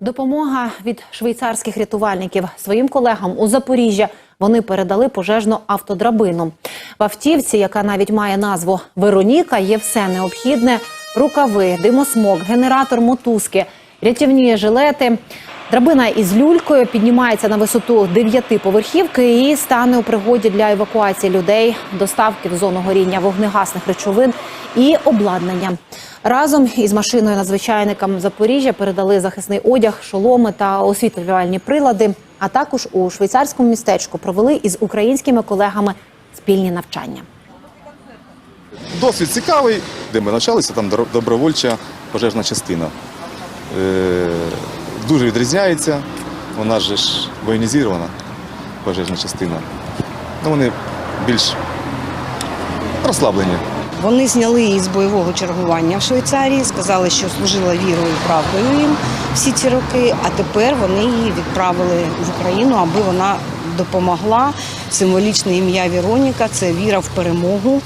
Допомога від швейцарських рятувальників своїм колегам у Запоріжжя вони передали пожежну автодрабину. В автівці, яка навіть має назву Вероніка, є все необхідне: рукави, димосмок, генератор мотузки, рятівні жилети. Драбина із люлькою піднімається на висоту дев'яти поверхівки і стане у пригоді для евакуації людей, доставки в зону горіння вогнегасних речовин і обладнання. Разом із машиною надзвичайникам Запоріжжя передали захисний одяг, шоломи та освітлювальні прилади. А також у швейцарському містечку провели із українськими колегами спільні навчання. Досвід цікавий, де ми навчалися, там добровольча пожежна частина. Е, дуже відрізняється, вона ж воєнізована пожежна частина. Ну, вони більш розслаблені. Вони зняли її з бойового чергування в Швейцарії, сказали, що служила вірою і правдою їм всі ці роки. А тепер вони її відправили в Україну, аби вона допомогла. Символічне ім'я Віроніка це віра в перемогу.